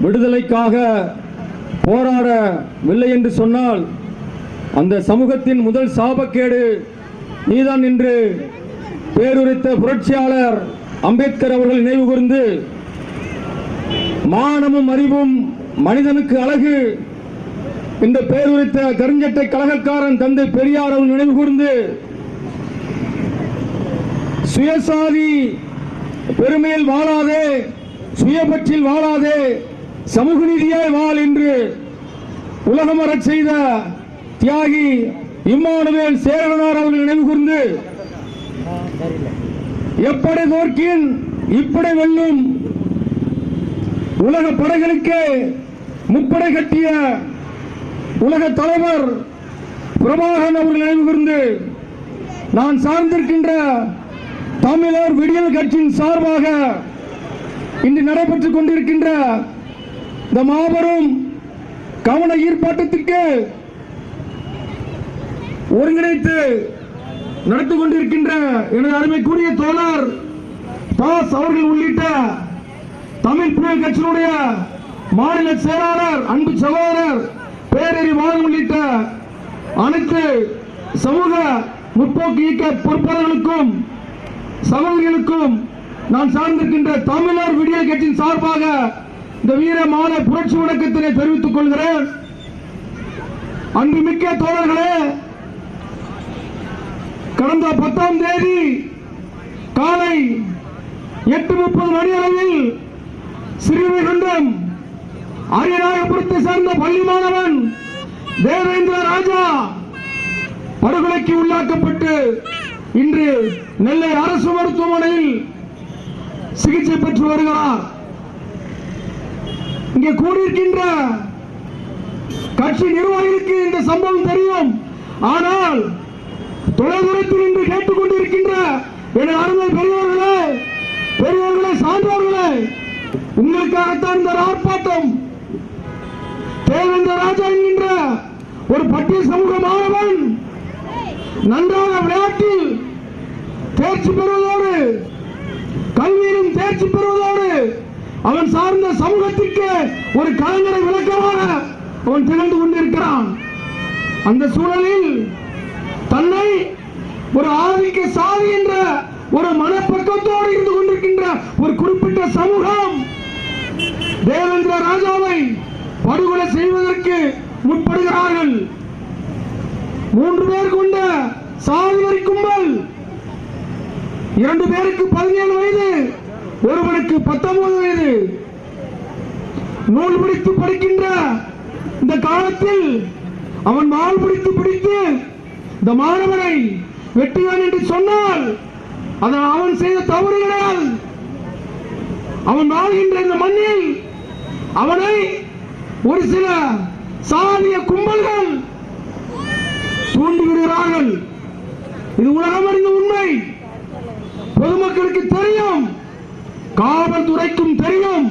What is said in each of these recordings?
விடுதலைக்காக போராடவில்லை என்று சொன்னால் அந்த சமூகத்தின் முதல் சாபக்கேடு நீதான் என்று பேருரைத்த புரட்சியாளர் அம்பேத்கர் அவர்கள் நினைவு கூர்ந்து மானமும் அறிவும் மனிதனுக்கு அழகு இந்த பேருரைத்த கருஞ்சட்டை கழகக்காரன் தந்தை பெரியார் அவர்கள் நினைவு கூர்ந்து சுயசாதி பெருமையில் வாழாதே சுயபற்றில் வாழாதே சமூக நீதியாய் வாழ் என்று உலகம் வரச் செய்த தியாகி இம்மானுவேல் சேரவனார் அவர்கள் நினைவு கூர்ந்து எப்படி தோற்கின் இப்படி வெல்லும் உலக படைகளுக்கு முப்படை கட்டிய உலக தலைவர் பிரபாகரன் அவர்கள் நினைவு கூர்ந்து நான் சார்ந்திருக்கின்ற தமிழர் விடியல் கட்சியின் சார்பாக இன்று நடைபெற்றுக் கொண்டிருக்கின்ற இந்த மாபெரும் கவன ஈர்ப்பாட்டத்திற்கு ஒருங்கிணைத்து நடத்தி கொண்டிருக்கின்ற எனது அருமைக்குரிய தோழர் தாஸ் அவர்கள் உள்ளிட்ட தமிழ் புயல் கட்சியினுடைய மாநில செயலாளர் அன்பு சகோதரர் பேரறி உள்ளிட்ட அனைத்து சமூக முற்போக்கு இயக்க பொறுப்பாளர்களுக்கும் சகோதரிகளுக்கும் நான் சார்ந்திருக்கின்ற தமிழர் விடியல் கட்சியின் சார்பாக இந்த வீரமான புரட்சி வணக்கத்தினை தெரிவித்துக் கொள்கிறேன் அன்புமிக்க தோழர்களே கடந்த பத்தாம் தேதி காலை எட்டு முப்பது மணி அளவில் ஸ்ரீவைகுண்டம் அரியநாயகபுரத்தை சேர்ந்த பள்ளி மாணவன் தேவேந்திர ராஜா படுகொலைக்கு உள்ளாக்கப்பட்டு இன்று நெல்லை அரசு மருத்துவமனையில் சிகிச்சை பெற்று வருகிறார். இங்கே கூடியிருக்கின்ற கட்சி நிர்வாகிகளுக்கு இந்த சம்பவம் தெரியும். ஆனால் தொலைதூரத்தில் இன்று கேட்டுக்கொண்டிருக்கின்ற என் அருமை பெரியவர்களே பெரியவர்களே சான்றோர்களே உங்களுக்காகத்தான் இந்த ஆர்ப்பாட்டம் தேவேந்திர ராஜா என்கின்ற ஒரு பட்டிய சமூக மாணவன் நன்றாக விளையாட்டில் தேர்ச்சி பெறுவதோடு கல்வியிலும் தேர்ச்சி பெறுவதோடு அவன் சார்ந்த சமூகத்தை ஒரு கலைஞரை விளக்கமாக அவன் திகழ்ந்து கொண்டிருக்கிறான். அந்த சூழலில் தன்னை ஒரு ஆதிக்க சாதி என்ற ஒரு மனப்பக்கத்தோடு இருந்து கொண்டிருக்கின்ற ஒரு குறிப்பிட்ட சமூகம் தேவேந்திர ராஜாவை படுகொலை செய்வதற்கு முற்படுகிறார்கள். மூன்று பேர் கொண்ட சாதி வரி கும்பல் இரண்டு பேருக்கு பதினேழு வயது ஒருவனுக்கு பத்தொன்பது வயது. நூல் பிடித்து படிக்கின்ற இந்த காலத்தில் அவன் மால் பிடித்து பிடித்து இந்த மாணவனை வெட்டுவான் என்று சொன்னால் அது அவன் செய்த தவறு கிடையாது. அவன் வாழ்கின்ற இந்த மண்ணில் அவனை ஒரு சில சாதிய கும்பல்கள் தூண்டிவிடுகிறார்கள். இது உலகம் அறிந்த உண்மை. பொதுமக்களுக்கு தெரியும் காவல்துறைக்கும் தெரியும்.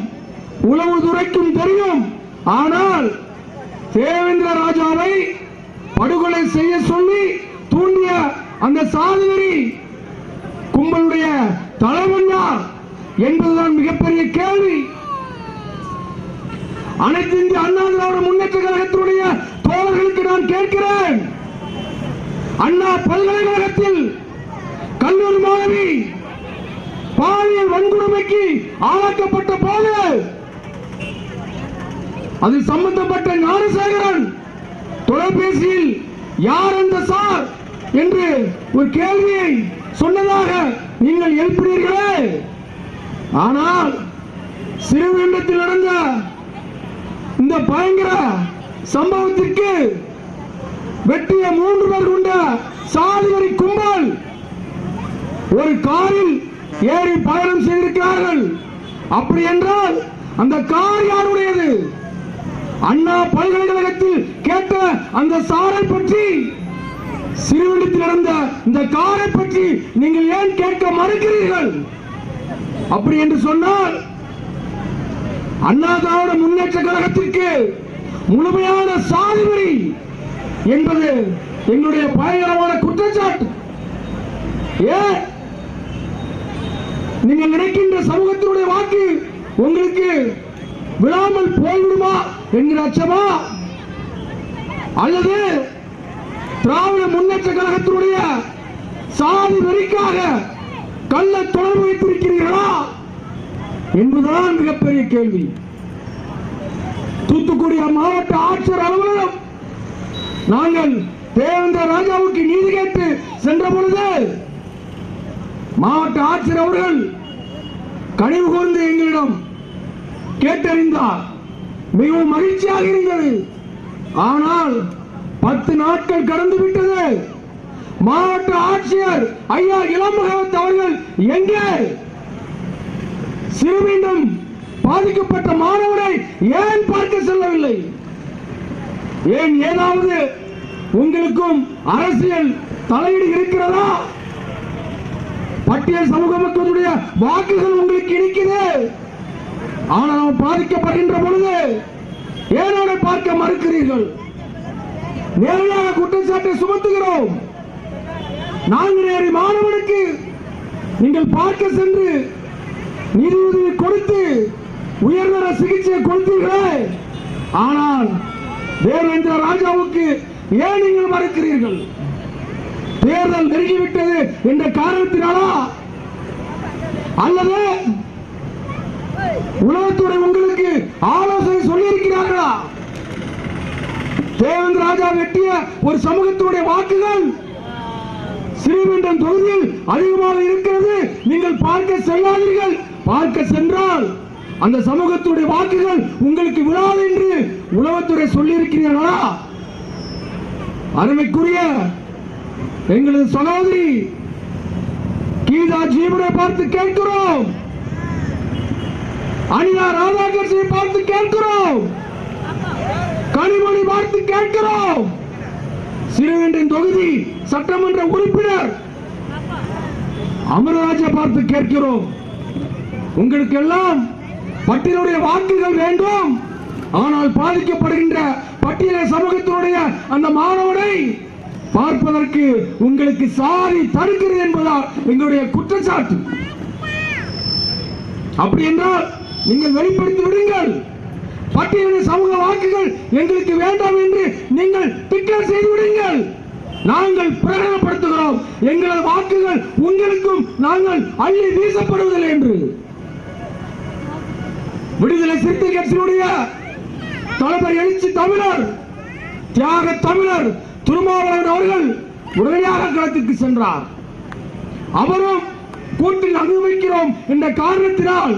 உளவுத்துறைக்கும் தெரியும். ஆனால் தேவேந்திர ராஜாவை படுகொலை செய்ய சொல்லி தூண்டிய அந்த சாதுவரி கும்பலுடைய தலைவன் யார் என்பதுதான் மிகப்பெரிய கேள்வி. அனைத்து இந்திய அண்ணா திராவிட முன்னேற்ற கழகத்தினுடைய தோழர்களுக்கு நான் கேட்கிறேன். அண்ணா பல்கலைக்கழகத்தில் கல்லூரி மாணவி பாலியல் வன்கொடுமைக்கு ஆளாக்கப்பட்ட போது அது சம்பந்தப்பட்ட ஞானசேகரன் தொலைபேசியில் யார் அந்த சார் என்று ஒரு கேள்வியை சொன்னதாக நீங்கள் எழுப்பினீர்களே. ஆனால் சிறுவண்டத்தில் நடந்த இந்த பயங்கர சம்பவத்திற்கு வெட்டிய மூன்று பேர் கொண்ட சாதிவரி கும்பல் ஒரு காரில் ஏறி பயணம் செய்திருக்கிறார்கள். அப்படி என்றால் அந்த கார் யாருடையது? அண்ணா பல்கலைக்கழகத்தில் கேட்ட அந்த சாரை பற்றி சிறுவண்டத்தில் நடந்த இந்த காரை பற்றி நீங்கள் ஏன் கேட்க மறுக்கிறீர்கள்? அப்படி என்று சொன்னால் அண்ணா திராவிட முன்னேற்ற கழகத்திற்கு முழுமையான சாதிவரி என்பது எங்களுடைய பயங்கரமான குற்றச்சாட்டு. ஏன் நீங்கள் நினைக்கின்ற சமூகத்தினுடைய வாக்கு உங்களுக்கு விழாமல் போய்விடுமா என்கிற அச்சமா? அல்லது திராவிட முன்னேற்ற கழகத்தினுடைய சாதி வெறிக்காக கள்ள தொடர்பு வைத்திருக்கிறீர்களா என்பதுதான் மிகப்பெரிய கேள்வி. தூத்துக்குடி மாவட்ட ஆட்சியர் அலுவலகம் நாங்கள் தேவேந்திர ராஜாவுக்கு நீதி கேட்டு சென்ற பொழுது மாவட்ட ஆட்சியர் அவர்கள் கனிவு கூர்ந்து எங்களிடம் கேட்டறிந்தார். மிகவும் மகிழ்ச்சியாக இருந்தது. ஆனால் பத்து நாட்கள் கடந்து விட்டது. மாவட்ட ஆட்சியர் ஐயா இளம்பகவத் அவர்கள் எங்கே? சிறுமீண்டும் பாதிக்கப்பட்ட மாணவரை ஏன் பார்க்க செல்லவில்லை? ஏன் ஏதாவது உங்களுக்கும் அரசியல் தலையீடு இருக்கிறதா? பட்டியல் சமூக மக்களுடைய வாக்குகள் உங்களுக்கு இருக்கிறது ஆனால் அவன் பாதிக்கப்படுகின்ற பொழுது ஏனோட பார்க்க மறுக்கிறீர்கள். நேரடியாக குற்றச்சாட்டை சுமத்துகிறோம். நாங்குநேரி மாணவனுக்கு நீங்கள் பார்க்க சென்று நிதியுதவி கொடுத்து உயர்தர சிகிச்சை கொடுத்தீர்களே. ஆனால் தேவேந்திர ராஜாவுக்கு ஏன் நீங்கள் மறுக்கிறீர்கள்? தேர்தல் நெருங்கிவிட்டது என்ற காரணத்தினாலா? அல்லது உளவுத்துறை உங்களுக்கு ஆலோசனை சொல்லியிருக்கிறார்களா? தேவேந்திர ராஜா வெட்டிய ஒரு சமூகத்துடைய வாக்குகள் ஸ்ரீமன்றம் தொகுதியில் அதிகமாக இருக்கிறது. நீங்கள் பார்க்க செல்லாதீர்கள். பார்க்க சென்றால் அந்த சமூகத்துடைய வாக்குகள் உங்களுக்கு விழாது என்று உளவுத்துறை சொல்லியிருக்கிறீர்களா? அருமைக்குரிய எங்களது சகோதரி கீதா ஜீவனை பார்த்து கேட்கிறோம். அனிதா ராதாகிருஷ்ணனை பார்த்து கேட்கிறோம். கனிமொழி பார்த்து கேட்கிறோம். சிறுவென்றின் தொகுதி சட்டமன்ற உறுப்பினர் அமரராஜை பார்த்து கேட்கிறோம். உங்களுக்கு எல்லாம் பட்டியலுடைய வாக்குகள் வேண்டும். ஆனால் பாதிக்கப்படுகின்ற பட்டியல சமூகத்தினுடைய அந்த மாணவனை பார்ப்பதற்கு உங்களுக்கு சாதி தடுக்கிறது என்பதால் எங்களுடைய குற்றச்சாட்டு. அப்படி என்றால் நீங்கள் வெளிப்படுத்தி விடுங்கள். பட்டியலின சமூக வாக்குகள் எங்களுக்கு வேண்டாம் என்று நீங்கள் டிக்ளேர் செய்து விடுங்கள். நாங்கள் பிரகடனப்படுத்துகிறோம். எங்களது வாக்குகள் உங்களுக்கும் நாங்கள் அள்ளி வீசப்படுவதில்லை என்று. விடுதலை சிறுத்தை கட்சியுடைய தலைவர் எழுச்சி தமிழர் தியாக தமிழர் திருமாவளவன் அவர்கள் உடனடியாக களத்திற்கு சென்றார். அவரும் கூட்டில் அனுபவிக்கிறோம் என்ற காரணத்தினால்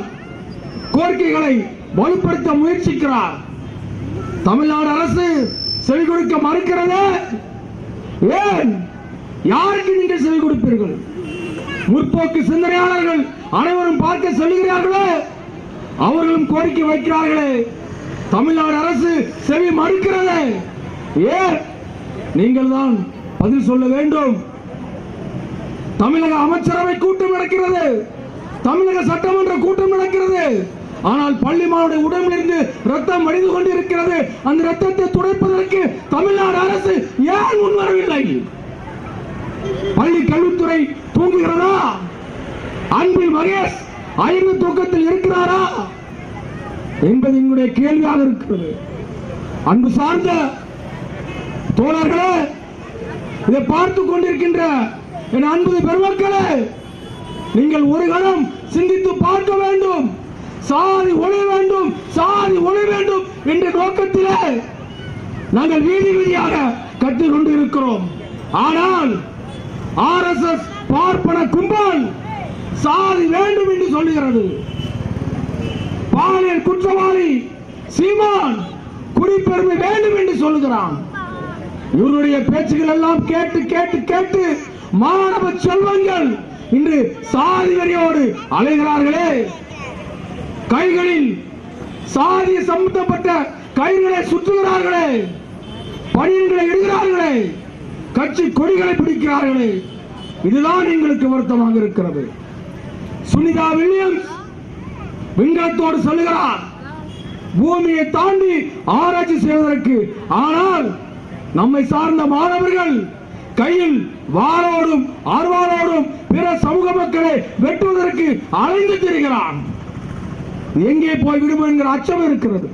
கோரிக்கைகளை வலுப்படுத்த முயற்சிக்கிறார். தமிழ்நாடு அரசு செவி கொடுக்க மறுக்கிறது ஏன்? யாருக்கு நீங்கள் செவி கொடுப்பீர்கள்? முற்போக்கு சிந்தனையாளர்கள் அனைவரும் பார்க்க சொல்லுகிறார்களே. அவர்களும் கோரிக்கை வைக்கிறார்களே. தமிழ்நாடு அரசு செவி மறுக்கிறது ஏன்? நீங்கள் தான் பதில் சொல்ல வேண்டும். தமிழக அமைச்சரவை கூட்டம் நடக்கிறது. தமிழக சட்டமன்ற கூட்டம் நடக்கிறது. ஆனால் பள்ளி மாணவருடைய உடம்பிலிருந்து ரத்தம் வடிந்து கொண்டிருக்கிறது. அந்த ரத்தத்தை துடைப்பதற்கு தமிழ்நாடு அரசு ஏன் முன்வரவில்லை? பள்ளி கல்வித்துறை தூங்குகிறதா? அன்பில் மகேஷ் ஐந்து தூக்கத்தில் இருக்கிறாரா? என்பது எங்களுடைய கேள்வியாக இருக்கிறது. அன்பு சார்ந்த தோழர்களே இதை பார்த்து கொண்டிருக்கின்ற என் அன்பு பெருமக்களே நீங்கள் ஒரு கணம் சிந்தித்து பார்க்க வேண்டும் சாதி ஒளி வேண்டும் சாதி ஒளி வேண்டும் என்ற நோக்கத்திலே நாங்கள் வீதி வீதியாக கட்டிக் கொண்டு இருக்கிறோம் ஆனால் ஆர்எஸ்எஸ் பார்ப்பன கும்பல் சாதி வேண்டும் என்று சொல்லுகிறது. பாலியல் குற்றவாளி சீமான் குடிப்பெருமை வேண்டும் என்று சொல்லுகிறான். இவருடைய பேச்சுகள் எல்லாம் கேட்டு கேட்டு கேட்டு மாணவ செல்வங்கள் இன்று சாதி வரியோடு அலைகிறார்களே. கைகளில் சாதி சம்பந்தப்பட்ட கயிறுகளை சுற்றுகிறார்களே பணியன்களை இடுகிறார்களே கட்சி கொடிகளை பிடிக்கிறார்களே. இதுதான் எங்களுக்கு வருத்தமாக இருக்கிறது. சுனிதா வில்லியம்ஸ் விண்கலத்தோடு சொல்லுகிறார் பூமியை தாண்டி ஆராய்ச்சி செய்வதற்கு. ஆனால் நம்மை சார்ந்த மாணவர்கள் கையில் வாரோடும் ஆர்வாரோடும் பிற சமூக மக்களை வெட்டுவதற்கு அலைந்து திரிகிறான். எங்கே போய் விடுமோ என்கிற அச்சம் இருக்கிறது.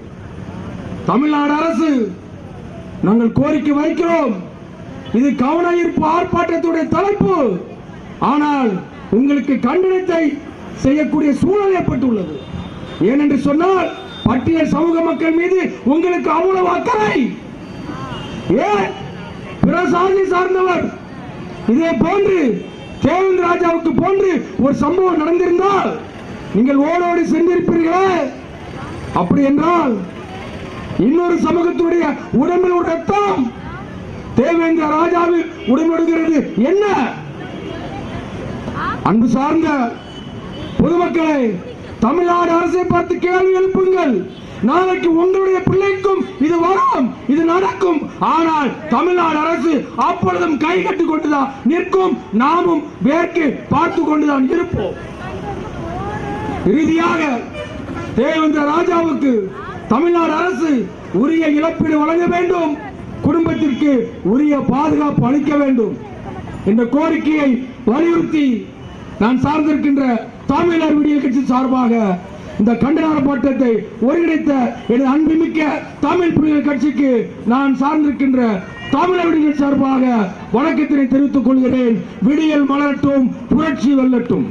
தமிழ்நாடு அரசு நாங்கள் கோரிக்கை வைக்கிறோம். இது கவன ஈர்ப்பு ஆர்ப்பாட்டத்துடைய தலைப்பு. ஆனால் உங்களுக்கு கண்டனத்தை செய்யக்கூடிய சூழல் ஏற்பட்டுள்ளது. ஏனென்று சொன்னால் பட்டியல் சமூக மக்கள் மீது உங்களுக்கு அவ்வளவு அக்கறை. ஏன் பிற சாதி சார்ந்தவர். இதே போன்று தேவன் ராஜாவுக்கு போன்று ஒரு சம்பவம் நடந்திருந்தால் நீங்கள் ஓடோடி சென்றிருப்பீர்களே. அப்படி என்றால் இன்னொரு சமூகத்துடைய உடம்பில் ஒரு ரத்தம் தேவேந்திர ராஜாவில் உடம்படுகிறது என்ன? அன்பு சார்ந்த பொதுமக்களை தமிழ்நாடு அரசை பார்த்து கேள்வி எழுப்புங்கள். நாளைக்கு உங்களுடைய பிள்ளைக்கும் இது வரும் இது நடக்கும். ஆனால் தமிழ்நாடு அரசு அப்பொழுதும் கை கட்டி கொண்டுதான் நிற்கும். நாமும் வேர்க்கு பார்த்து கொண்டுதான் இருப்போம். இறுதியாக தேவேந்திர ராஜாவுக்கு தமிழ்நாடு அரசு உரிய இழப்பீடு வழங்க வேண்டும். குடும்பத்திற்கு உரிய பாதுகாப்பு அளிக்க வேண்டும். என்ற கோரிக்கையை வலியுறுத்தி நான் சார்ந்திருக்கின்ற தமிழர் விடியல் கட்சி சார்பாக இந்த கண்டன போட்டத்தை ஒருங்கிணைத்த எனது அன்புமிக்க தமிழ் புலிகள் கட்சிக்கு நான் சார்ந்திருக்கின்ற தமிழர் விடியல் சார்பாக வணக்கத்தினை தெரிவித்துக் கொள்கிறேன். விடியல் மலரட்டும் புரட்சி வெல்லட்டும்.